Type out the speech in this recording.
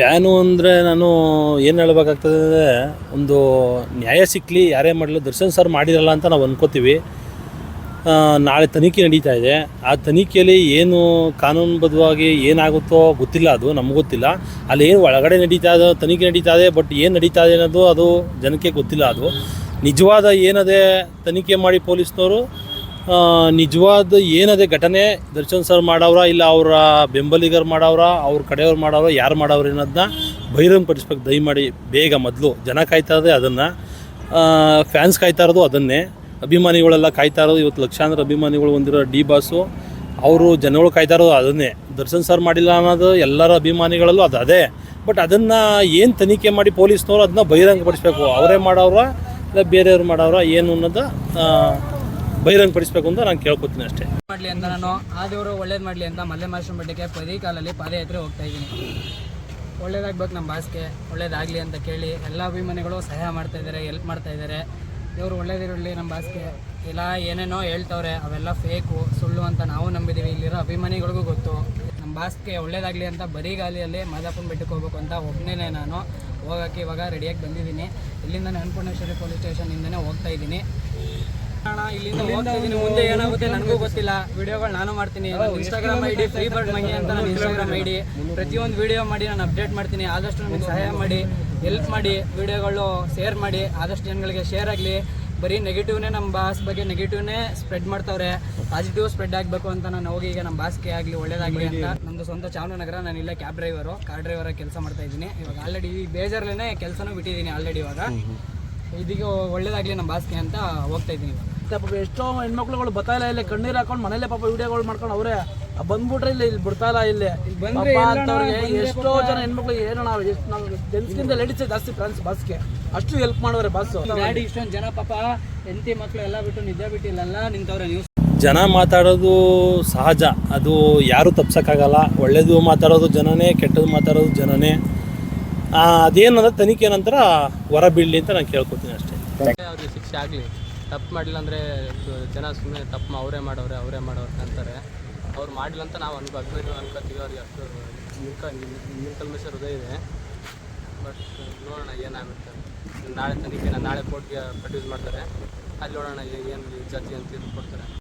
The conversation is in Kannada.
ಫ್ಯಾನು ಅಂದರೆ ನಾನು ಏನು ಹೇಳಬೇಕಾಗ್ತದೆ ಅಂದರೆ ಒಂದು ನ್ಯಾಯ ಸಿಕ್ಕಲಿ ಯಾರೇ ಮಾಡಲಿ ದರ್ಶನ್ ಸರ್ ಮಾಡಿರಲ್ಲ ಅಂತ ನಾವು ಅಂದ್ಕೋತೀವಿ ನಾಳೆ ತನಿಖೆ ನಡೀತಾ ಇದೆ. ಆ ತನಿಖೆಯಲ್ಲಿ ಏನು ಕಾನೂನುಬದ್ಧವಾಗಿ ಏನಾಗುತ್ತೋ ಗೊತ್ತಿಲ್ಲ ಅದು, ನಮ್ಗೆ ಗೊತ್ತಿಲ್ಲ. ಅಲ್ಲಿ ಏನು ಒಳಗಡೆ ನಡೀತಾ ಇದೆ, ತನಿಖೆ ನಡೀತಾ ಇದೆ, ಬಟ್ ಏನು ನಡೀತಾ ಇದೆ ಅನ್ನೋದು ಅದು ಜನಕ್ಕೆ ಗೊತ್ತಿಲ್ಲ ಅದು. ನಿಜವಾದ ಏನದೇ ತನಿಖೆ ಮಾಡಿ ಪೊಲೀಸ್ನವರು ನಿಜವಾದ ಏನದೇ ಘಟನೆ? ದರ್ಶನ್ ಸರ್ ಮಾಡವ್ರ ಇಲ್ಲ ಅವರ ಬೆಂಬಲಿಗರು ಮಾಡವ್ರ, ಅವ್ರ ಕಡೆಯವ್ರು ಮಾಡವ್ರ, ಯಾರು ಮಾಡವ್ರ ಅನ್ನೋದನ್ನ ಬಹಿರಂಗ ಪಡಿಸ್ಬೇಕು ದಯಮಾಡಿ ಬೇಗ ಮೊದಲು ಜನ ಕಾಯ್ತಾ ಇರೋದೇ ಅದನ್ನು. ಫ್ಯಾನ್ಸ್ ಕಾಯ್ತಾ ಇರೋದು ಅದನ್ನೇ. ಅಭಿಮಾನಿಗಳೆಲ್ಲ ಕಾಯ್ತಾ ಇರೋದು. ಇವತ್ತು ಲಕ್ಷಾಂತರ ಅಭಿಮಾನಿಗಳು ಹೊಂದಿರೋ ಡಿ ಬಾಸು, ಅವರು ಜನಗಳು ಕಾಯ್ತಾ ಇರೋದು ಅದನ್ನೇ. ದರ್ಶನ್ ಸರ್ ಮಾಡಿಲ್ಲ ಅನ್ನೋದು ಎಲ್ಲರ ಅಭಿಮಾನಿಗಳಲ್ಲೂ ಅದು ಅದೇ. ಬಟ್ ಅದನ್ನು ಏನು ತನಿಖೆ ಮಾಡಿ ಪೊಲೀಸ್ನವರು ಅದನ್ನ ಬಹಿರಂಗಪಡಿಸ್ಬೇಕು? ಅವರೇ ಮಾಡೋರ ಇಲ್ಲ ಬೇರೆಯವ್ರು ಮಾಡೋರ ಏನು ಅನ್ನೋದು ಬಹಿರಂಗಪಡಿಸ್ಬೇಕು ಅಂತ ನಾನು ಕೇಳ್ಕೊತೀನಿ ಅಷ್ಟೇ. ಮಾಡಲಿ ಅಂತ ನಾನು ಆ ದೇವರು ಒಳ್ಳೇದು ಮಾಡಲಿ ಅಂತ ಮಲ್ಲೆ ಮಾಸ್ಟರ್ ಬೆಟ್ಟಕ್ಕೆ ಪದಿ ಕಾಲಲ್ಲಿ ಪಾದಯಾತ್ರೆ ಹೋಗ್ತಾ ಇದ್ದೀನಿ. ಒಳ್ಳೇದಾಗ್ಬೇಕು ನಮ್ಮ ಭಾಸ್ಕೆ ಒಳ್ಳೇದಾಗಲಿ ಅಂತ ಕೇಳಿ ಎಲ್ಲ ಅಭಿಮಾನಿಗಳು ಸಹಾಯ ಮಾಡ್ತಾ ಇದ್ದಾರೆ ಎಲ್ಪ್ ಮಾಡ್ತಾ ಇದ್ದಾರೆ ದೇವರು ಒಳ್ಳೇದಿರಲಿ ನಮ್ಮ ಭಾಸ್ಕೆ ಇಲ್ಲ, ಏನೇನೋ ಹೇಳ್ತವ್ರೆ, ಅವೆಲ್ಲ ಫೇಕು ಸುಳ್ಳು ಅಂತ ನಾವು ನಂಬಿದ್ದೀವಿ ಇಲ್ಲಿರೋ ಅಭಿಮಾನಿಗಳಿಗೂ ಗೊತ್ತು. ನಮ್ಮ ಭಾಸ್ಕೆ ಒಳ್ಳೇದಾಗಲಿ ಅಂತ ಬರೀ ಗಾಲಿಯಲ್ಲಿ ಮಾದಾಪುರ ಬೆಟ್ಟಕ್ಕೆ ಹೋಗ್ಬೇಕು ಅಂತ ಒಬ್ಬನೇ ನಾನು. ಹೋಗೋಕ್ಕೆ ಇವಾಗ ರೆಡಿಯಾಗಿ ಬಂದಿದ್ದೀನಿ. ಇಲ್ಲಿಂದ ಅನ್ನಪೂರ್ಣೇಶ್ವರಿ ಪೊಲೀಸ್ ಸ್ಟೇಷನಿಂದನೇ ಹೋಗ್ತಾ ಇದ್ದೀನಿ. ಇಲ್ಲಿಂದ ಹೋಗ್ತಾ ಇದೀನಿ ಮುಂದೆ ಏನಾಗುತ್ತೆ ನನಗೂ ಗೊತ್ತಿಲ್ಲ. ವಿಡಿಯೋಗಳು ನಾನು ಮಾಡ್ತೀನಿ. Instagram ID free bird Mangi ಅಂತ ನನ್ನ ಇನ್ಸ್ಟಾಗ್ರಾಮ್ ಐಡಿ ಪ್ರತಿಯೊಂದು ವಿಡಿಯೋ ಮಾಡಿ ನಾನು ಅಪ್ಡೇಟ್ ಮಾಡ್ತೀನಿ. ಆದಷ್ಟು ನನಗೆ ಸಹಾಯ ಮಾಡಿ ಹೆಲ್ಪ್ ಮಾಡಿ ವಿಡಿಯೋಗಳು ಶೇರ್ ಮಾಡಿ. ಆದಷ್ಟು ಜನಗಳಿಗೆ ಶೇರ್ ಆಗಲಿ. ಬರೀ ನೆಗೆಟಿವ್ನೇ ನಮ್ಮ ಬಾಸ್ ಬಗ್ಗೆ ನೆಗೆಟಿವ್ನೇ ಸ್ಪ್ರೆಡ್ ಮಾಡ್ತಾವ್ರೆ. ಪಾಸಿಟಿವ್ ಸ್ಪ್ರೆಡ್ ಆಗಬೇಕು ಅಂತ ನಾನು ಹೋಗಿ ಈಗ ನಮ್ಮ ಬಾಸ್ಗೆ ಆಗಲಿ ಒಳ್ಳೇದಾಗಲಿ ಅಂತ. ನಮ್ಮದು ಸ್ವಂತ ಚಾಮರಾಜನಗರ ನಾನು ಇಲ್ಲೇ ಕ್ಯಾಬ್ ಡ್ರೈವರು ಕಾರ್ ಡ್ರೈವರಾಗಿ ಕೆಲಸ ಮಾಡ್ತಾ ಇದ್ದೀನಿ. ಇವಾಗ ಆಲ್ರೆಡಿ ಈ ಬೇಜಾರಲ್ಲೇ ಕೆಲಸನೂ ಬಿಟ್ಟಿದ್ದೀನಿ ಆಲ್ರೆಡಿ ಇವಾಗ. ಇದೀಗ ಒಳ್ಳೇದಾಗಲಿ ನಮ್ಮ ಬಾಸ್ಗೆ ಅಂತ ಹೋಗ್ತಾ ಇದ್ದೀನಿ ಪಾಪ ಎಷ್ಟೋ ಹೆಣ್ಮಕ್ಳುಗಳು ಬರ್ತಾ ಇಲ್ಲ ಇಲ್ಲಿ ಕಣ್ಣೀರ್ ಹಾಕೊಂಡು ಮನೇಲೆ ಪಾಪ ವಿಡಿಯೋಗಳು ಮಾಡ್ಕೊಂಡು ಅವರೇ ಬಂದ್ಬಿಟ್ರೆ ಇಲ್ಲಿ ಇಲ್ಲಿ ಬಿಡ್ತಾ ಇಲ್ಲ ಇಲ್ಲಿ. ಅಂತವ್ರಿಗೆ ಎಷ್ಟೋ ಜನ ಹೆಣ್ಮಕ್ಳು ಏನೋ ನಾವು ಎಷ್ಟು ನಾವು ಜೆಂಟ್ಸ್ಗಿಂತ ಲೇಡೀಸ್ ಜಾಸ್ತಿ ಫ್ರೆಂಡ್ಸ್ ಬಾಸ್ಗೆ ಅಷ್ಟು ಹೆಲ್ಪ್ ಮಾಡೋರೆ ಬಾಸ್. ಗಾಡಿ ಇಷ್ಟೊಂದು ಜನ ಪಾಪ ಹೆಂಡತಿ ಮಕ್ಕಳು ಎಲ್ಲ ಬಿಟ್ಟು ನಿದ್ದೆ ಬಿಟ್ಟಿಲ್ಲ ನಿಂತವ್ರೆ ನ್ಯೂಸ್ ಜನ ಮಾತಾಡೋದು ಸಹಜ. ಅದು ಯಾರೂ ತಪ್ಸೋಕ್ಕಾಗಲ್ಲ. ಒಳ್ಳೇದು ಮಾತಾಡೋದು ಜನನೇ ಕೆಟ್ಟದ್ದು ಮಾತಾಡೋದು ಜನನೇ. ಆ, ಅದೇನಂದ್ರೆ ತನಿಖೆ ನಂತರ ಹೊರ ಬೀಳಲಿ ಅಂತ ನಾನು ಕೇಳ್ಕೊತೀನಿ ಅಷ್ಟೇ. ಅವ್ರಿಗೆ ಶಿಕ್ಷೆ ಆಗಲಿ? ತಪ್ಪು ಮಾಡಿಲ್ಲ ಅಂದರೆ ಜನ ಸುಮ್ಮನೆ ತಪ್ಪು ಅವರೇ ಮಾಡೋರೆ ಅವರೇ ಮಾಡೋರು ಅಂತಾರೆ. ಅವ್ರು ಮಾಡಿಲ್ಲ ಅಂತ ನಾವು ಅನ್ಕೋ ಅಭಿಮಾನಿಗಳು ಅನ್ಕೋತೀವಿ ಅವ್ರಿಗೆ ಅಷ್ಟು ನಿಂಕ ನಿಂಕಲ್ಮೇಶ ಹೃದಯ ಇದೆ. ಬಟ್ ನೋಡೋಣ ಏನಾಗುತ್ತೆ. ನಾಳೆ ತನಿಖೆನ ನಾಳೆ ಕೋರ್ಟ್ಗೆ ಪ್ರೊಡ್ಯೂಸ್ ಮಾಡ್ತಾರೆ. ಅಲ್ಲಿ ನೋಡೋಣ ಏನು ಜಾತಿ ಅಂತ ಕೊಡ್ತಾರೆ